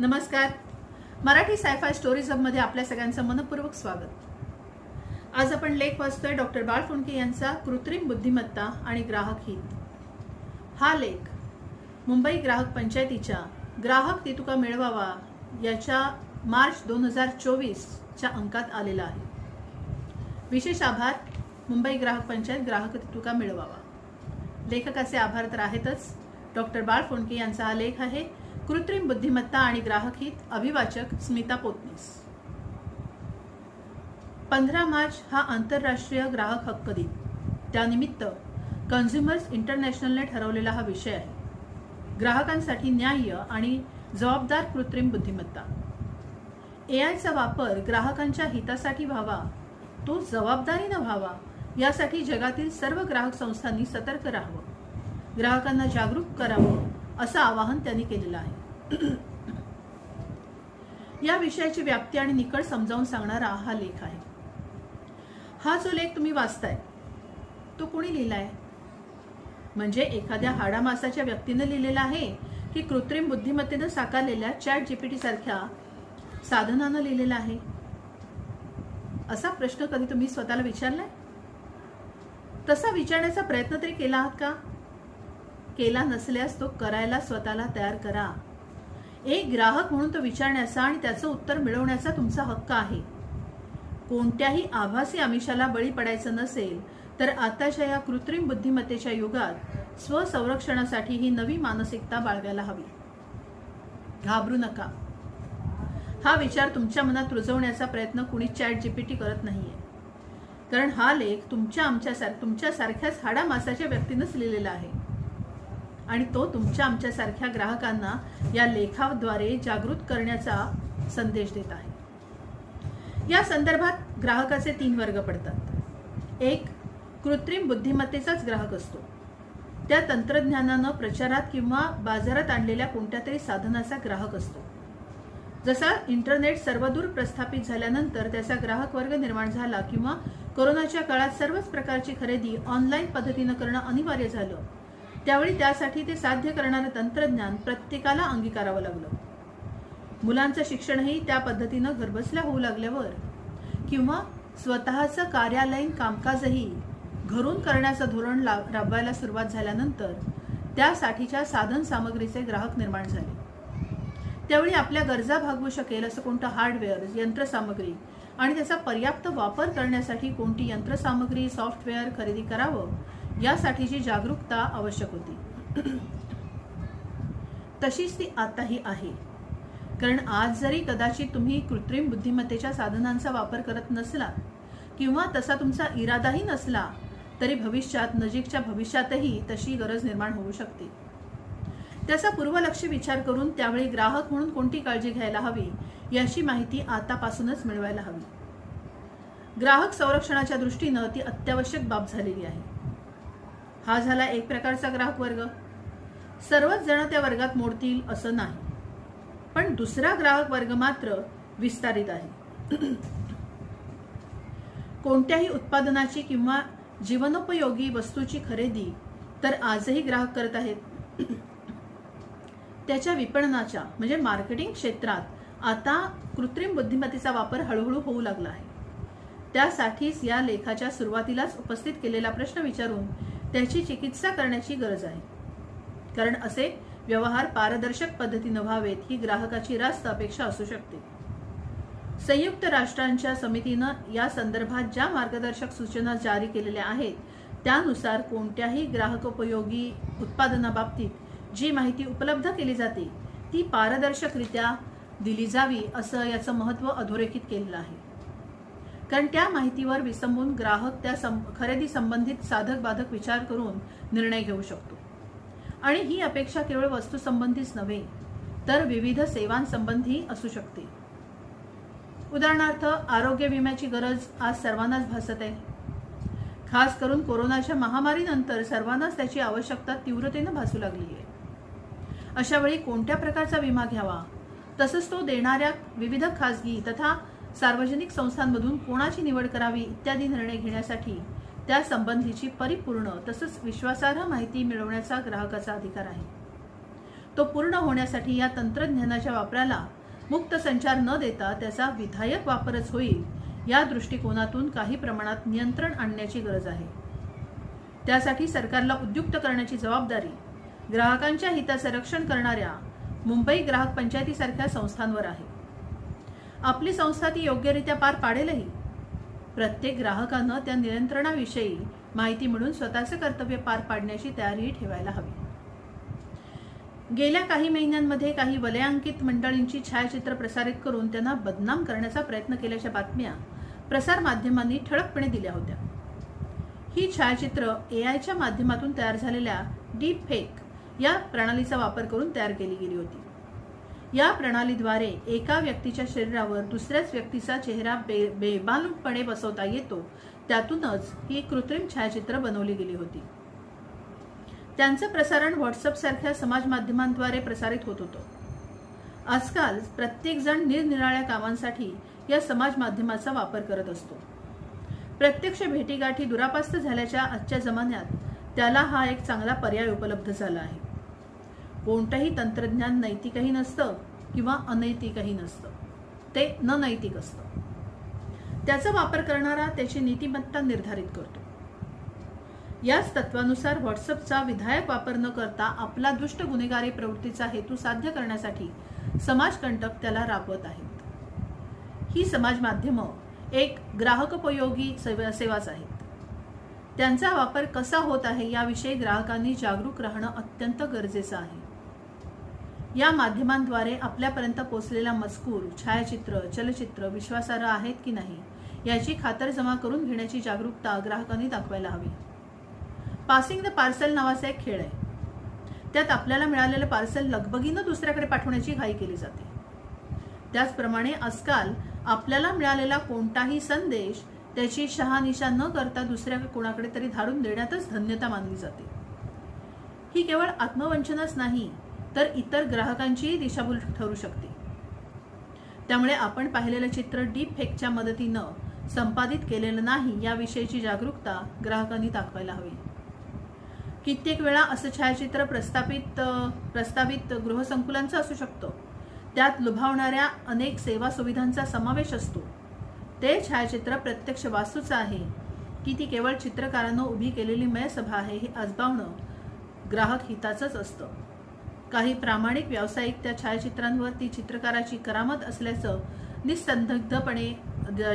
नमस्कार. मराठी सायफाय स्टोरीजमध्ये आपल्या सगळ्यांचं मनपूर्वक स्वागत. आज आपण लेख वाचतोय डॉक्टर बाळ फुंडके यांचा कृत्रिम बुद्धिमत्ता आणि ग्राहक हित. हा लेख मुंबई ग्राहक पंचायतीच्या ग्राहक तितुका मिळवावा याच्या मार्च दोन हजार चोवीसच्या अंकात आलेला आहे. विशेष आभार मुंबई ग्राहक पंचायत ग्राहक तितुका मिळवावा. लेखकाचे आभार तर आहेतच. डॉक्टर बाळ फोंडके यांचा हा लेख आहे. कृत्रिम बुद्धिमत्ता आणि ग्राहक हित अभिवाचक स्मिता पोतनीस. पंधरा मार्च हा आंतरराष्ट्रीय ग्राहक हक्क दिन. त्यानिमित्त कन्झ्युमर्स इंटरनॅशनलने ठरवलेला हा विषय आहे. ग्राहकांसाठी न्याय्य आणि जबाबदार कृत्रिम बुद्धिमत्ता. ए आयचा वापर ग्राहकांच्या हितासाठी व्हावा तो जबाबदारीनं व्हावा यासाठी जगातील सर्व ग्राहक संस्थांनी सतर्क राहावं. ग्राहकांना जागरूक करावं असं आवाहन त्यांनी केलेलं आहे. या विषयाची व्याप्ती आणि निकड समजावून सांगणारा हा लेख आहे. हा जो लेख तुम्ही वाचताय तो कोणी लिहिलाय? म्हणजे एखाद्या हाडामासाच्या व्यक्तीनं लिहिलेला आहे की कृत्रिम बुद्धिमत्तेनं साकारलेल्या चॅट जीपीटी सारख्या साधनानं लिहिलेला आहे? असा प्रश्न कधी तुम्ही स्वतःला विचारलाय? तसा विचारण्याचा प्रयत्न तरी केला आहात का? केला नसल्यास तो करायला स्वतःला तयार करा. एक ग्राहक म्हणून तो विचारण्याचा आणि त्याचं उत्तर मिळवण्याचा तुमचा हक्क आहे. कोणत्याही आभासी आमिषाला बळी पडायचं नसेल तर आताच्या या कृत्रिम बुद्धिमत्तेच्या युगात स्वसंरक्षणासाठी ही नवी मानसिकता बाळगायला हवी. घाबरू नका. हा विचार तुमच्या मनात रुजवण्याचा प्रयत्न कुणी चॅट जीपीटी करत नाहीये. कारण हा लेख तुमच्या आमच्या सार हाडामासाच्या हाडा मासाच्या व्यक्तीनंच लिहिलेला आहे. आणि तो तुमच्या आमच्यासारख्या ग्राहकांना या लेखाद्वारे जागृत करण्याचा संदेश देत आहे. या संदर्भात ग्राहकाचे तीन वर्ग पडतात. एक कृत्रिम बुद्धिमत्तेचाच ग्राहक असतो. त्या तंत्रज्ञानानं प्रचारात किंवा बाजारात आणलेल्या कोणत्या तरी साधनाचा ग्राहक असतो. जसा इंटरनेट सर्वदूर प्रस्थापित झाल्यानंतर त्याचा ग्राहक वर्ग निर्माण झाला किंवा कोरोनाच्या काळात सर्वच प्रकारची खरेदी ऑनलाईन पद्धतीनं करणं अनिवार्य झालं त्यावेळी त्यासाठी ते साध्य करणारं तंत्रज्ञान प्रत्येकाला अंगीकारावं लागलं. मुलांचं शिक्षणही त्या पद्धतीनं घरबसल्या होऊ लागल्यावर किंवा स्वतःचं कार्यालयीन कामकाजही घरून करण्याचं धोरण ला- राबवायला सुरुवात झाल्यानंतर त्यासाठीच्या साधन सामग्रीचे ग्राहक निर्माण झाले. त्यावेळी आपल्या गरजा भागवू शकेल असं कोणतं हार्डवेअर यंत्रसामग्री आणि त्याचा पर्याप्त वापर करण्यासाठी कोणती यंत्रसामग्री सॉफ्टवेअर खरेदी करावं यासाठीची जागरूकता आवश्यक होती. तशीच ती आताही आहे. कारण आज जरी कदाचित तुम्ही कृत्रिम बुद्धिमत्तेच्या साधनांचा वापर करत नसला किंवा तसा तुमचा इरादाही नसला तरी भविष्यात नजीकच्या भविष्यातही तशी गरज निर्माण होऊ शकते. त्याचा पूर्वलक्ष विचार करून त्यावेळी ग्राहक म्हणून कोणती काळजी घ्यायला हवी याची माहिती आतापासूनच मिळवायला हवी. ग्राहक संरक्षणाच्या दृष्टीनं ती अत्यावश्यक बाब झालेली आहे. हा झाला एक प्रकारचा ग्राहक वर्ग. सर्वच जण त्या वर्गात मोडतील असं नाही. पण दुसरा ग्राहक वर्ग मात्र विस्तारित आहे. कोणत्याही उत्पादनाची किंवा जीवनोपयोगी वस्तूची खरेदी तर आजही ग्राहक करत आहेत. त्याच्या विपणनाच्या म्हणजे मार्केटिंग क्षेत्रात आता कृत्रिम बुद्धिमत्तेचा वापर हळूहळू होऊ लागला आहे. त्यासाठीच या लेखाच्या सुरुवातीलाच उपस्थित केलेला प्रश्न विचारून त्याची चिकित्सा करण्याची गरज आहे. कारण असे व्यवहार पारदर्शक पद्धतीनं व्हावेत ही ग्राहकाची रास्त अपेक्षा असू शकते. संयुक्त राष्ट्रांच्या समितीनं या संदर्भात ज्या मार्गदर्शक सूचना जारी केलेल्या आहेत त्यानुसार कोणत्याही ग्राहकोपयोगी उत्पादनाबाबतीत जी माहिती उपलब्ध केली जाते ती पारदर्शकरित्या दिली जावी असं याचं महत्त्व अधोरेखित केलेलं आहे. कारण त्या माहितीवर विसंबून ग्राहक त्या सं खरेदी संबंधित साधक बाधक विचार करून निर्णय घेऊ शकतो. आणि ही अपेक्षा केवळ वस्तूसंबंधीच नव्हे तर विविध सेवांसंबंधी असू शकते. उदाहरणार्थ आरोग्य विम्याची गरज आज सर्वांनाच भासत आहे. खास करून कोरोनाच्या महामारीनंतर सर्वांनाच त्याची आवश्यकता तीव्रतेनं भासू लागली आहे. अशा वेळी कोणत्या प्रकारचा विमा घ्यावा? तसंच तो देणाऱ्या विविध खासगी तथा सार्वजनिक संस्थांमधून कोणाची निवड करावी इत्यादी निर्णय घेण्यासाठी त्या संबंधीची परिपूर्ण तसंच विश्वासार्ह माहिती मिळवण्याचा ग्राहकाचा अधिकार आहे. तो पूर्ण होण्यासाठी या तंत्रज्ञानाच्या वापराला मुक्त संचार न देता त्याचा विधायक वापरच होईल या दृष्टिकोनातून काही प्रमाणात नियंत्रण आणण्याची गरज आहे. त्यासाठी सरकारला उद्युक्त करण्याची जबाबदारी ग्राहकांच्या हिताचं रक्षण करणाऱ्या मुंबई ग्राहक पंचायतीसारख्या संस्थांवर आहे. आपली संस्था ती योग्यरित्या पार पाडेलही. प्रत्येक ग्राहकानं त्या नियंत्रणाविषयी माहिती मिळून स्वतःचे कर्तव्य पार पाडण्याची तयारीही ठेवायला हवी. गेल्या काही महिन्यांमध्ये काही वलयांकित मंडळींची छायाचित्र प्रसारित करून त्यांना बदनाम करण्याचा प्रयत्न केल्याच्या बातम्या प्रसार माध्यमांनी ठळकपणे दिल्या होत्या. ही छायाचित्र ए आयच्या माध्यमातून तयार झालेल्या डीप फेक या प्रणालीचा वापर करून तयार केली गेली होती. या प्रणालीद्वारे एका व्यक्तीच्या शरीरावर दुसऱ्याच व्यक्तीचा चेहरा बे बेबानपणे बसवता येतो. त्यातूनच ही कृत्रिम छायाचित्र बनवली गेली होती. त्यांचं प्रसारण व्हॉट्सअप सारख्या समाज माध्यमांद्वारे प्रसारित होत होतं. आजकाल प्रत्येकजण निरनिराळ्या कामांसाठी या समाज माध्यमाचा वापर करत असतो. प्रत्यक्ष भेटीगाठी दुरापास्त झाल्याच्या आजच्या जमान्यात त्याला हा एक चांगला पर्याय उपलब्ध झाला आहे. कोणतंही तंत्रज्ञान नैतिकही नसतं किंवा अनैतिकही नसतं. ते न नैतिक असतं. त्याचा वापर करणारा त्याची नीतिमत्ता निर्धारित करतो. याच तत्वानुसार व्हॉट्सअपचा विधायक वापर न करता आपला दुष्ट गुन्हेगारी प्रवृत्तीचा हेतू साध्य करण्यासाठी समाजकंटक त्याला राबवत आहेत. ही समाज माध्यमं एक ग्राहकोपयोगी सेवा सेवाच आहेत. त्यांचा वापर कसा होत आहे याविषयी ग्राहकांनी जागरूक राहणं अत्यंत गरजेचं आहे. या माध्यमांद्वारे आपल्यापर्यंत पोचलेला मजकूर छायाचित्र चलचित्र विश्वासार्ह आहेत की नाही याची खातरजमा करून घेण्याची जागरूकता ग्राहकांनी दाखवायला हवी. पासिंग द पार्सल नावाचा एक खेळ आहे. त्यात आपल्याला मिळालेलं पार्सल लगबगीनं दुसऱ्याकडे पाठवण्याची घाई केली जाते. त्याचप्रमाणे आजकाल आपल्याला मिळालेला कोणताही संदेश त्याची शहानिशा न करता दुसऱ्या कोणाकडे तरी धाडून देण्यातच धन्यता मानली जाते. ही केवळ आत्मवंचनच नाही तर इतर ग्राहकांचीही दिशाभूल ठरू शकते. त्यामुळे आपण पाहिलेलं चित्र डीप फेकच्या मदतीनं संपादित केलेलं नाही याविषयीची जागरूकता ग्राहकांनी दाखवायला हवी. कित्येक वेळा असं छायाचित्र प्रस्थापित प्रस्तावित गृहसंकुलांचं असू शकतं. त्यात लुभावणाऱ्या अनेक सेवा सुविधांचा समावेश असतो. ते छायाचित्र प्रत्यक्ष वास्तूचं आहे की ती केवळ चित्रकारानं उभी केलेली मयसभा आहे हे आजबावणं ग्राहक हिताचंच असतं. काही प्रामाणिक व्यावसायिक त्या छायाचित्रांवर ती चित्रकाराची करामत असल्याचं निसंदिग्धपणे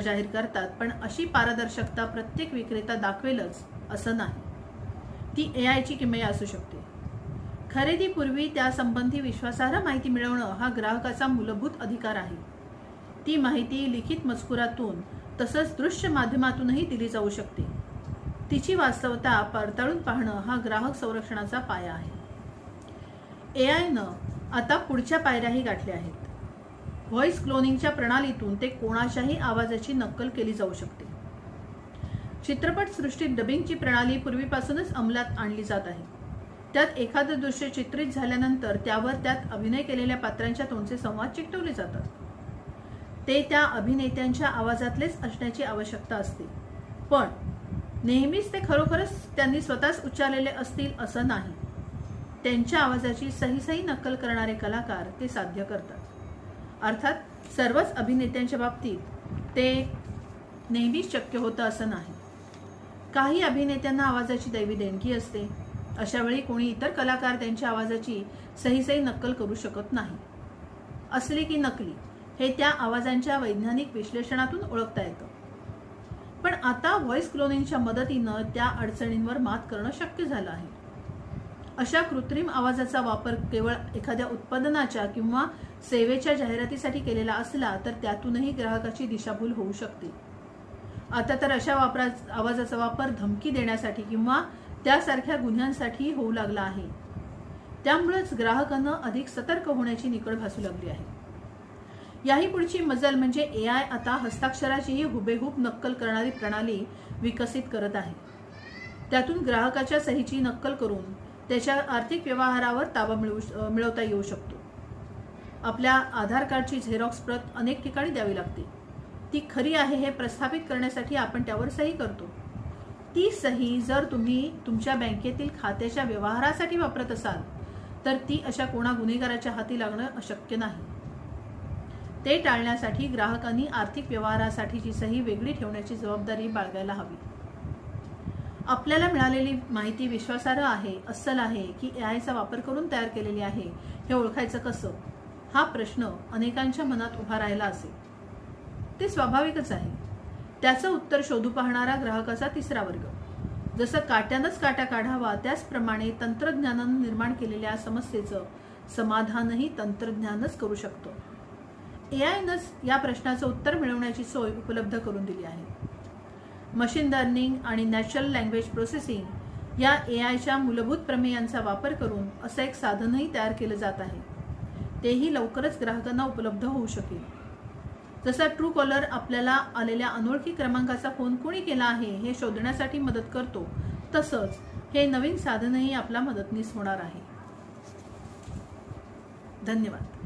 जाहीर करतात. पण अशी पारदर्शकता प्रत्येक विक्रेता दाखवेलच असं नाही. ती ए आयची किमया असू शकते. खरेदीपूर्वी त्यासंबंधी विश्वासार्ह माहिती मिळवणं हा ग्राहकाचा मूलभूत अधिकार आहे. ती माहिती लिखित मजकुरातून तसंच दृश्य माध्यमातूनही दिली जाऊ शकते. तिची वास्तवता पडताळून पाहणं हा ग्राहक संरक्षणाचा पाया आहे. ए आयनं आता पुढच्या पायऱ्याही गाठल्या आहेत. व्हॉइस क्लोनिंगच्या प्रणालीतून ते कोणाच्याही आवाजाची नक्कल केली जाऊ शकते. चित्रपट सृष्टीत डबिंगची प्रणाली पूर्वीपासूनच अंमलात आणली जात आहे. त्यात एखादं दृश्य चित्रित झाल्यानंतर त्यावर त्यात अभिनय केलेल्या पात्रांच्या तोंडचे संवाद चिकटवले जातात. ते त्या अभिनेत्यांच्या आवाजातलेच असण्याची आवश्यकता असते. पण नेहमीच ते खरोखरच त्यांनी स्वतःच उच्चारलेले असतील असं नाही. त्यांच्या आवाजाची सहीसही नक्कल करणारे कलाकार ते साध्य करतात. अर्थात सर्वच अभिनेत्यांच्या बाबतीत ते नेहमीच शक्य होतं असं नाही. काही अभिनेत्यांना आवाजाची दैवी देणगी असते. अशावेळी कोणी इतर कलाकार त्यांच्या आवाजाची सहीसही नक्कल करू शकत नाही. असली की नकली हे त्या आवाजांच्या वैज्ञानिक विश्लेषणातून ओळखता येतं. पण आता व्हॉइस क्लोनिंगच्या मदतीनं त्या अडचणींवर मात करणं शक्य झालं आहे. अशा कृत्रिम आवाजाचा वापर केवळ एखाद्या उत्पादनाच्या किंवा सेवेच्या जाहिरातीसाठी केलेला असला तर त्यातूनही ग्राहकाची दिशाभूल होऊ शकते. आता तर अशा वापरा आवाजाचा वापर धमकी देण्यासाठी किंवा त्यासारख्या गुन्ह्यांसाठी होऊ लागला आहे. त्यामुळेच ग्राहकांना अधिक सतर्क होण्याची निकड भासू लागली आहे. याही पुढची मजल म्हणजे ए आय आता हस्ताक्षराचीही हुबेहूब नक्कल करणारी प्रणाली विकसित करत आहे. त्यातून ग्राहकाच्या सहीची नक्कल करून त्याच्या आर्थिक व्यवहारावर ताबा मिळवू मिळवता येऊ शकतो. आपल्या आधार कार्डची झेरॉक्स प्रत अनेक ठिकाणी द्यावी लागते. ती खरी आहे हे प्रस्थापित करण्यासाठी आपण त्यावर सही करतो. ती सही जर तुम्ही तुमच्या बँकेतील खात्याच्या व्यवहारासाठी वापरत असाल तर ती अशा कोणा गुन्हेगाराच्या हाती लागणं अशक्य नाही. ते टाळण्यासाठी ग्राहकांनी आर्थिक व्यवहारासाठीची सही वेगळी ठेवण्याची जबाबदारी बाळगायला हवी. आपल्याला मिळालेली माहिती विश्वासार्ह आहे अस्सल आहे की ए आयचा वापर करून तयार केलेली आहे हे ओळखायचं कसं? हा प्रश्न अनेकांच्या मनात उभा राहिला असेल. ते स्वाभाविकच आहे. त्याचं उत्तर शोधू पाहणारा ग्राहकाचा तिसरा वर्ग. जसं काट्यानंच काटा काढावा त्याचप्रमाणे तंत्रज्ञानानं निर्माण केलेल्या समस्येचं समाधानही तंत्रज्ञानच करू शकतो. ए आयनंच या प्रश्नाचं उत्तर मिळवण्याची सोय उपलब्ध करून दिली आहे. मशीन लर्निंग आणि नॅचरल लँग्वेज प्रोसेसिंग या ए आयच्या मूलभूत प्रमेयांचा वापर करून असं एक साधनही तयार केलं जात आहे. तेही लवकरच ग्राहकांना उपलब्ध होऊ शकेल. जसा ट्रू कॉलर आपल्याला आलेल्या अनोळखी क्रमांकाचा फोन कोणी केला आहे हे शोधण्यासाठी मदत करतो तसंच हे नवीन साधनही आपला मदतनीस होणार आहे. धन्यवाद.